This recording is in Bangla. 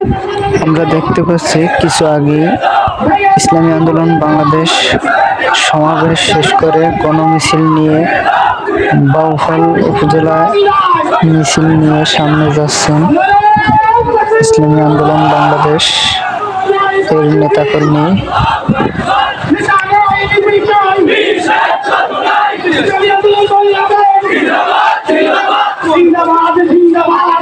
আমরা দেখতে পাচ্ছি কিছু আগে ইসলামী আন্দোলন বাংলাদেশ সমাবেশ শেষ করে গণমিছিল নিয়ে বাউফল উপজেলায় মিছিল নিয়ে সামনে যাচ্ছেন ইসলামী আন্দোলন বাংলাদেশ এর নেতাকর্মী। জিন্দাবাদ জিন্দাবাদ